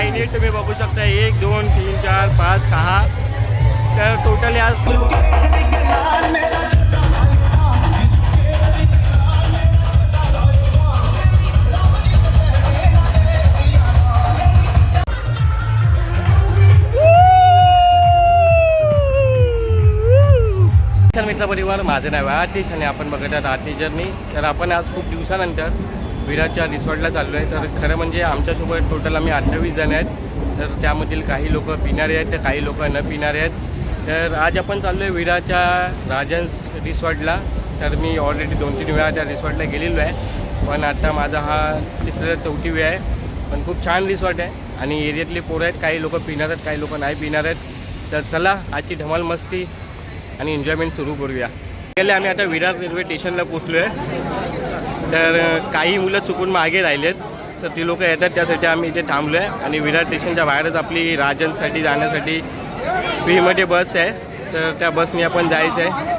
लाईनीत तुम्ही बघू शकता एक दोन तीन चार पाच सहा. तर टोटल या मित्र परिवार माझं नाव आहे आतिश आणि आपण बघत आहात आतिश जर्नी. तर आपण आज खूप दिवसानंतर विराटच्या रिसॉर्टला चाललो आहे. तर खरं म्हणजे आमच्यासोबत टोटल आम्ही अठ्ठावीस जण आहेत. तर त्यामधील काही लोक पिणारे आहेत तर काही लोक न पिणारे आहेत. तर आज आपण चाललो आहे विराच्या राजन्स रिसॉर्टला. तर मी ऑलरेडी दोन तीन वेळा त्या रिसॉर्टला गेलेलो आहे. पण आता माझा हा तिसऱ्या चौथी वेळ आहे. पण खूप छान रिसॉर्ट आहे आणि एरियातले पोरं आहेत. काही लोक पिणार आहेत काही लोक नाही पिणार आहेत. तर चला आजची धमाल मस्ती आणि एन्जॉयमेंट सुरू करूया. गेले आम्ही आता विरार रेल्वे स्टेशनला पोचलो आहे तर काही मुलं चुकून मागे राहिलेत. तर ती लोकं येतात त्यासाठी आम्ही इथे थांबलो आहे आणि विरार स्टेशनच्या बाहेरच आपली राजनसाठी जाण्यासाठी फ्रीमध्ये बस आहे. तर त्या बसने आपण जायचं आहे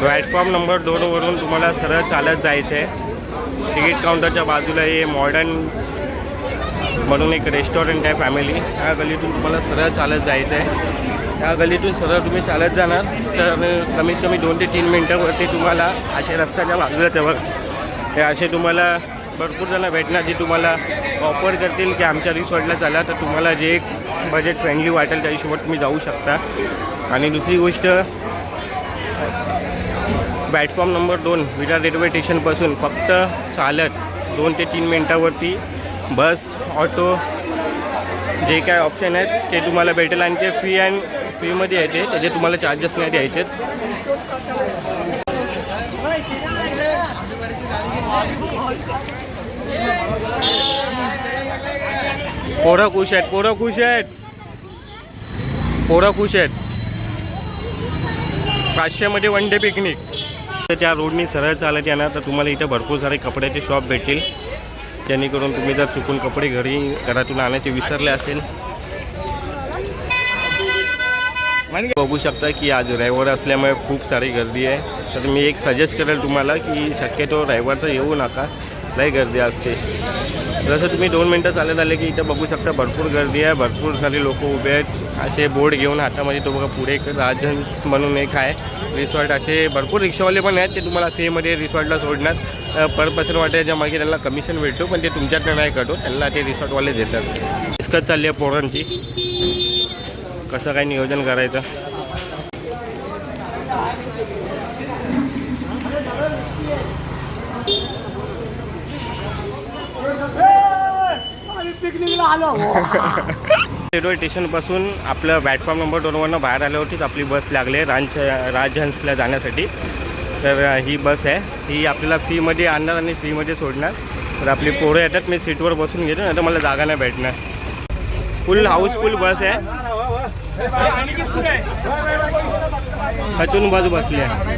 प्लॅटफॉर्म नंबर दोनवरून तुम्हाला सरळ चालत जायचं आहे तिकीट काउंटरच्या बाजूला हे मॉडर्न म्हणून एक रेस्टॉरंट आहे फॅमिली त्या गलीतून तुम्हाला सरळ चालत जायचं आहे त्या गलीतून सरळ तुम्ही चालत जाणार तर कमीत कमी दोन ते तीन मिनटावरती तुम्हाला असे रस्त्याच्या बाजूला तेव्हा हे असे तुम्हाला भरपूर जणं भेटणार जे तुम्हाला ऑफर करतील की आमच्या रिसॉर्टला चला तर तुम्हाला जे एक बजेट फ्रेंडली वाटेल त्या हिशोबात तुम्ही जाऊ शकता. आणि दुसरी गोष्ट प्लॅटफॉर्म नंबर दोन विरार रेल्वे स्टेशनपासून फक्त चालत दोन ते तीन मिनटावरती बस ऑटो जे काय ऑप्शन आहेत ते तुम्हाला भेटेल आणि ते फ्री अँड फ्रीमध्ये ते. त्याचे तुम्हाला चार्जेस नाही द्यायचे. पोरं खुश आहेत पोरं खुश आहेत. पोरं खुश आहेत. पाचशेमध्ये वन डे पिकनिक तर त्या रोडनी सरळ चालत येणार तर तुम्हाला इथं भरपूर सारे कपड्याचे शॉप भेटतील. जेणेकरून तुम्ही जर चुकून कपडे घरी घरातून आणायचे विसरले असेल. बघू शकता की आज रविवार असल्यामुळे खूप सारी गर्दी आहे. तर मी एक सजेस्ट करेल तुम्हाला की शक्यतो रविवारचं येऊ नका. लय गर्दी असते जसं तुम्ही दोन मिनटं चालत आले की इथं बघू शकता भरपूर गर्दी आहे. भरपूर सारे लोक उभे आहेत. असे बोर्ड घेऊन हातामध्ये तो बघा पुढे एक राजहंस म्हणून एक आहे. रिसॉर्ट असे भरपूर रिक्षावाले पण आहेत. ते तुम्हाला फ्रीमध्ये रिसॉर्टला सोडणार. पर पर्सन वाटायच्या मागे त्यांना कमिशन भेटतो पण ते तुमच्यातनं नाही कटो हो. त्यांना ते रिसॉर्टवाले देतात. डिस्कस चालली आहे पोरांची. कसं काय नियोजन करायचं? पिकनिकला आलो. रेल्वे स्टेशनपासून आपलं प्लॅटफॉर्म नंबर दोनवरनं बाहेर आल्यावरतीच आपली बस लागली आहे रांच राजहंसला जाण्यासाठी. तर ही बस आहे. ही आपल्याला फीमध्ये आणणार आणि फीमध्ये सोडणार. तर आपली पोरं येतात. मी सीटवर बसून घेतो नाही तर मला जागा नाही भेटणार. फुल हाऊसफुल बस आहे. खचून बस बसली आहे.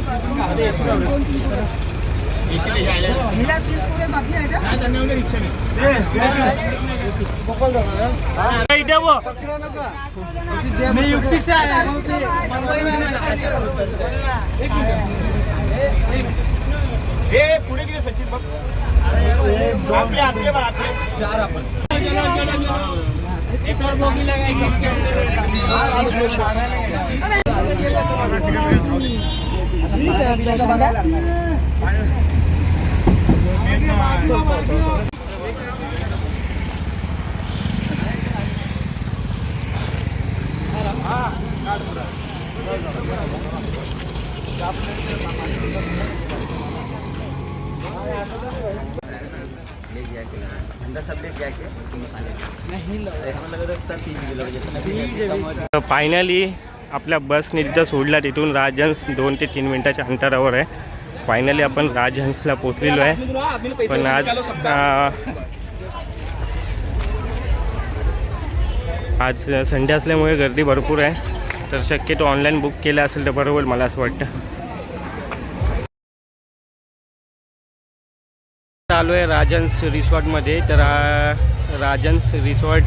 मी युपी से आया मुंबई में हे पुढे गेले सचिन बघ. आपले आपले बघ आपले. चार आपण फायनली आपल्या बसने तिथं सोडला तिथून. राजन्स दोन ते तीन मिनटाच्या अंतरावर आहे. फायनली आपण राजहंसला पोचलेलो आहे. पण आज आज संडे असल्यामुळे गर्दी भरपूर आहे. तर शक्यतो ऑनलाईन बुक केलं असेल तर बरोबर मला असं वाटतं. चालू आहे राजन्स रिसॉर्टमध्ये. तर राजन्स रिसॉर्ट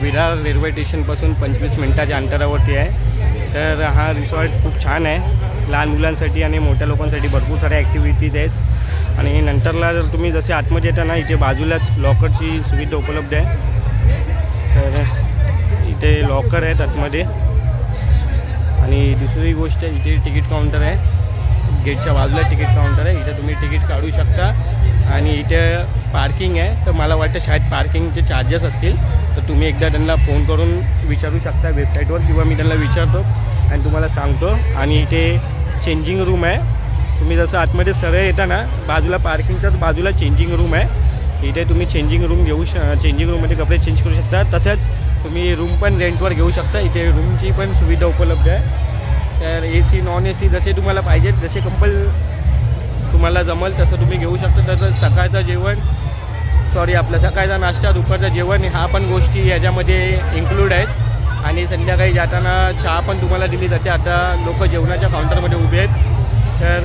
विरार रेल्वे स्टेशनपासून पंचवीस मिनटाच्या अंतरावरती आहे. तर हा रिसॉर्ट खूप छान आहे. लहान मुलांसाठी आणि मोठ्या लोकांसाठी भरपूर साऱ्या ॲक्टिव्हिटीज आहेत. आणि नंतरला जर तुम्ही जसे आतमध्ये येता ना इथे बाजूलाच लॉकरची सुविधा उपलब्ध आहे. तर इथे लॉकर आहेत आतमध्ये. आणि दुसरी गोष्ट इथे तिकीट काउंटर आहे. गेटच्या बाजूला तिकीट काउंटर आहे. इथे तुम्ही तिकीट काढू शकता. आणि इथे पार्किंग आहे. तर मला वाटतं शाळेत पार्किंगचे चार्जेस असतील. तर तुम्ही एकदा त्यांना फोन करून विचारू शकता वेबसाईटवर किंवा मी त्यांना विचारतो. आणि तुम्हाला सांगतो आणि इथे चेंजिंग रूम आहे. तुम्ही जसं आतमध्ये सरळ येता ना बाजूला पार्किंगच्याच बाजूला चेंजिंग रूम आहे. इथे तुम्ही चेंजिंग रूम घेऊ श चेंजिंग रूममध्ये कपडे चेंज करू शकता. तसंच तुम्ही रूम पण रेंटवर घेऊ शकता. इथे रूमची पण सुविधा उपलब्ध आहे. तर A C non A C जसे तुम्हाला पाहिजेत जसे कंपल तुम्हाला जमल तसं तुम्ही घेऊ शकता. तसं सकाळचं जेवण सॉरी आपलं सकाळचा नाश्ता दुपारचं जेवण ह्या पण गोष्टी याच्यामध्ये इन्क्लूड आहेत. आणि संध्याकाळी जाताना चहा पण तुम्हाला दिली जाते. आता लोक जेवणाच्या काउंटरमध्ये उभे आहेत. तर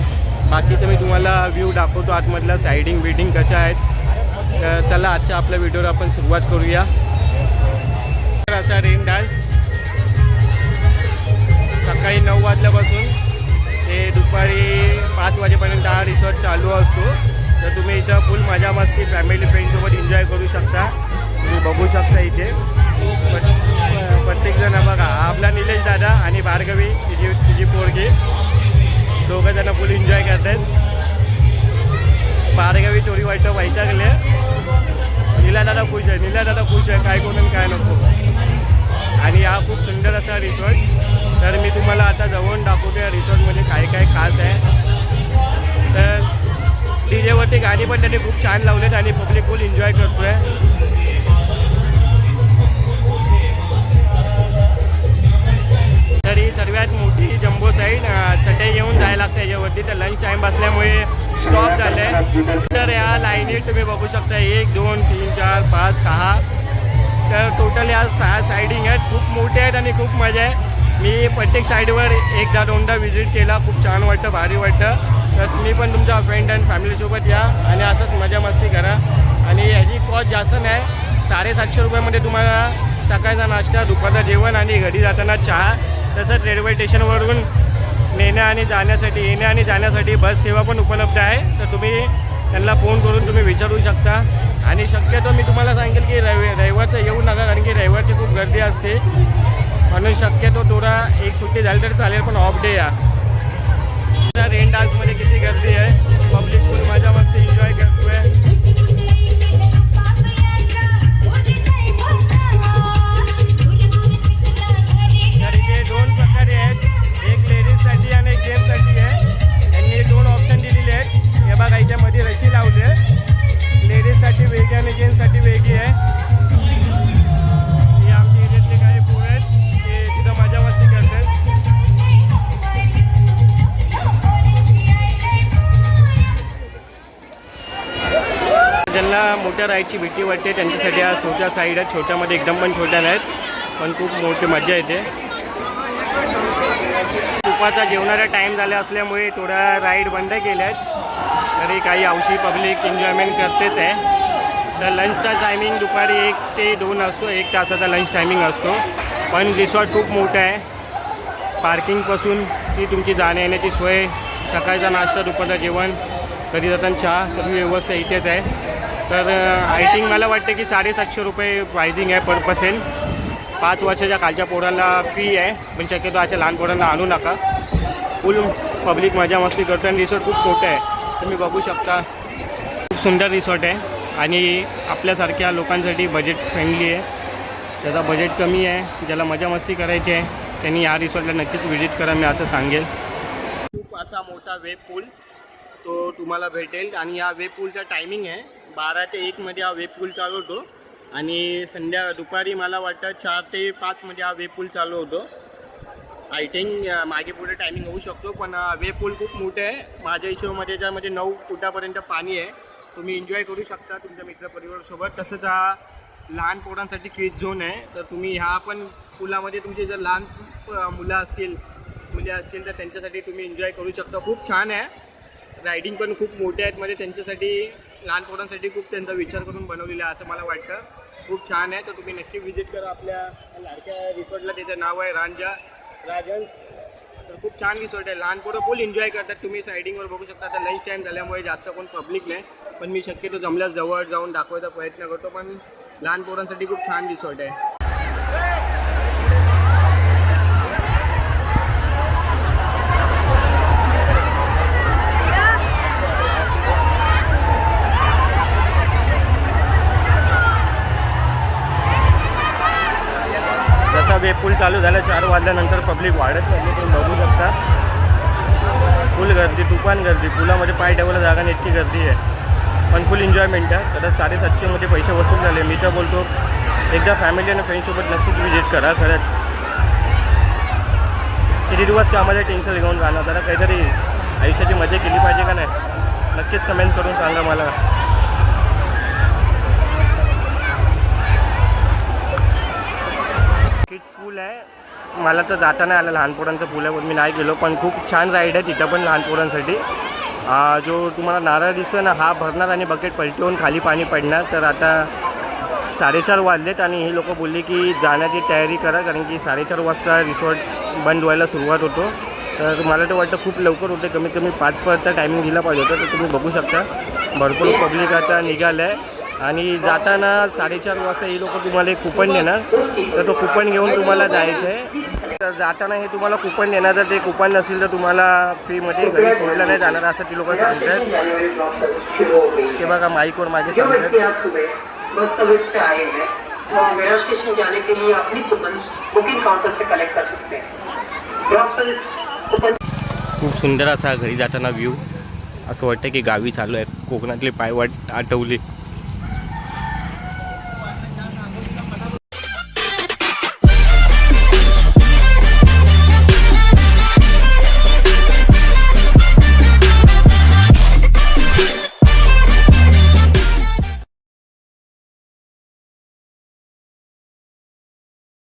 बाकीचं मी तुम्हाला व्ह्यू दाखवतो आतमधला सायडिंग बिल्डिंग कशा आहेत. तर चला आजच्या आपल्या व्हिडिओवर आपण सुरुवात करूया. तर असा रेन डान्स सकाळी नऊ वाजल्यापासून ते दुपारी पाच वाजेपर्यंत हा रिसॉर्ट चालू असतो. तर तुम्ही इथं फुल मजा मस्ती फॅमिली फ्रेंडसोबत एन्जॉय करू शकता. तुम्ही बघू शकता इथे. भार्गवी तिची तिची पोरगी. दोघं जण फुल एन्जॉय करत आहेत भार्गवी थोडी वाईट वैतागले निला दादा खुश आहे. निला दादा खुश आहे. काय कोण काय नको. आणि हा खूप सुंदर असा रिसॉर्ट तर मी तुम्हाला आता जवळून दाखवतो या रिसॉर्टमध्ये काय काय खास आहे. तर डी जेवरती गाणी पण त्यांनी खूप छान लावलेत आणि पब्लिक फुल एन्जॉय करतो आहे तर ही सर्वात मोठी जम्बो साईड चटई येऊन जायला लागतं. याच्यावरती तर लंच टाईम असल्यामुळे स्टॉप झालं आहे तर या लाईनीत तुम्ही बघू शकता एक दोन तीन चार पाच सहा. तर टोटल या सहा सायडिंग आहेत. खूप मोठे आहेत आणि खूप मजा आहे. मी प्रत्येक साईडवर एकदा दोनदा व्हिजिट केला. खूप छान वाटतं भारी वाटतं. तर तुम्ही पण तुमच्या फ्रेंड अँड फॅमिलीसोबत या आणि असंच मजा मस्ती करा. आणि ह्याची कॉस्ट जास्त नाही. साडेसातशे रुपयामध्ये तुम्हाला सकाळचा नाश्ता दुपारचं जेवण आणि घरी जाताना चहा. तसंच रेल्वे स्टेशनवरून नेण्या आणि जाण्यासाठी येण्या आणि जाण्यासाठी बस सेवा पण उपलब्ध आहे. तर तुम्ही त्यांना फोन करून तुम्ही विचारू शकता. आणि शक्यतो मी तुम्हाला सांगेल की रवि रविवारचं येऊ नका कारण की रविवारची खूप गर्दी असते. म्हणून शक्यतो थोडा एक सुट्टी झाली तर चालेल पण ऑफ डे या. रेन डान्समध्ये किती गर्दी आहे. पब्लिक फुल मजा मस्ती एन्जॉय करते ज्यांना मोठ्या राईडची भीती वाटते त्यांच्यासाठी हा छोट्या साईड आहेत. छोट्यामध्ये एकदम पण छोट्या नाहीत पण खूप मोठी मजा येते. दुपारचा जेवणाचा टाईम झाला असल्यामुळे थोड्या राईड बंद केल्या आहेत तरी काही औषधी पब्लिक एन्जॉयमेंट करतेच आहे. तर लंचचा टायमिंग दुपारी एक ते दोन असतो एक तासाचा लंच टायमिंग असतो. पण रिसॉर्ट खूप मोठं आहे. पार्किंगपासून ती तुमची जाण्या येण्याची सोय सकाळचा नाश्ता दुपारचं जेवण कधी जाताना चहा सगळी व्यवस्था इथेच आहे. तर आय थिंक मला वाटतं की साडेसातशे रुपये प्रायझिंग आहे पर पर्सेंट पाच वर्षाच्या खालच्या पोरांना फी आहे. पण शक्यतो अशा लहान पोरांना आणू नका. फुल पब्लिक मजा मस्ती करतो आणि रिसॉर्ट खूप छोटं आहे. तुम्ही बघू शकता. खूप सुंदर रिसॉर्ट आहे. आणि आपल्यासारख्या लोकांसाठी बजेट फ्रेंडली आहे. त्याचा बजेट कमी आहे. ज्याला मजा मस्ती करायची आहे त्यांनी या रिसॉर्टला नक्कीच व्हिजिट करा मी असं सांगेल. खूप असा मोठा वेब पूल तो तुम्हाला भेटेल. आणि या वेब पूलचा टायमिंग आहे. बारा ते एकमध्ये हा वेब पूल चालू होतो. आणि संध्या दुपारी मला वाटतं चार ते पाचमध्ये हा वेब पूल चालू होतो. आय थिंक मागे पुढे टायमिंग होऊ शकतो पण वेब पूल खूप मोठे आहे. माझ्या हिशोबामध्ये ज्यामध्ये नऊ फुटापर्यंत पाणी आहे. तुम्ही एन्जॉय करू शकता तुमच्या मित्रपरिवारासोबत तसंच हा लहान पोरांसाठी किड झोन आहे. तर तुम्ही ह्या पण पुलामध्ये तुमचे जर लहान मुलं असतील मुले असतील तर त्यांच्यासाठी तुम्ही एन्जॉय करू शकता. खूप छान आहे. रायडिंग पण खूप मोठे आहेत. म्हणजे त्यांच्यासाठी लहान पोरांसाठी खूप त्यांचा विचार करून बनवलेला आहे असं मला वाटतं. खूप छान आहे. तर तुम्ही नक्की व्हिजिट करा आपल्या लाडक्या रिसॉर्टला. त्याचं नाव आहे रांजा राजन्स. तर खूप छान रिसॉर्ट आहे. लहान पोरं फुल एन्जॉय करतात. तुम्ही सायडिंगवर बघू शकता. आता लंच टाईम झाल्यामुळे जास्त कोण पब्लिक नाही. पण मी शक्यतो जमल्यास जवळ जाऊन दाखवायचा प्रयत्न करतो. पण लहान पोरांसाठी खूप छान रिसॉर्ट आहे. पूल चालू झाला चार वाजल्यानंतर पब्लिक वाढत चालली तुम्ही बघू शकता. फुल गर्दी तुफान गर्दी. पुलामध्ये पाय ठेवायला जागा नाही इतकी गर्दी आहे. पण फुल एन्जॉयमेंट आहे. तर साडेसातशेमध्ये पैसे वसूल झाले. मी तर बोलतो एकदा फॅमिली आणि फ्रेंडसोबत नक्कीच विजिट करा खरंच. किती दिवस कामाला टेन्शन घेऊन जाणार? जरा काहीतरी आयुष्याची मजा केली पाहिजे का नाही? नक्कीच कमेंट करून सांगा मला. किड्स पूल आहे. मला तर जाता नाही आलं लहान पोरांचं पूल आहे पण मी नाही गेलो पण खूप छान राईड आहे तिथं पण लहान पोरांसाठी जो तुम्हाला नारळ दिसतो ना हा भरणार आणि बकेट पलटी होऊन खाली पाणी पडणार. तर आता साडेचार वाजलेत आणि ही लोक बोलली की जाण्याची तयारी करा कारण की साडेचार वाजता रिसॉर्ट बंद व्हायला सुरुवात होतो. तर मला तर वाटतं खूप लवकर होते कमीत कमी पाचपर्यंत टायमिंग दिला पाहिजे होतं तर तुम्ही बघू शकता. भरपूर पब्लिक आता निघालं आहे आणि जाताना साडेचार वाजता ही लोक तुम्हाला एक कुपन देणार. तर तो कुपन घेऊन तुम्हाला जायचं आहे तर जाताना हे तुम्हाला कुपन देणार. तर ते कुपन नसेल तर तुम्हाला फ्रीमध्ये घरी सोडलं नाही जाणार असं ती लोक सांगतात ते बघा माईकवर माझे सांगतात व्यक्ति जाने के लिए अपनी बुकिंग काउंटर से कलेक्ट कर सकते हैं खूप सुंदर असा घरी जाताना व्ह्यू असं वाटतं की गावी चालू आहे कोकणातली पायवाट आठवली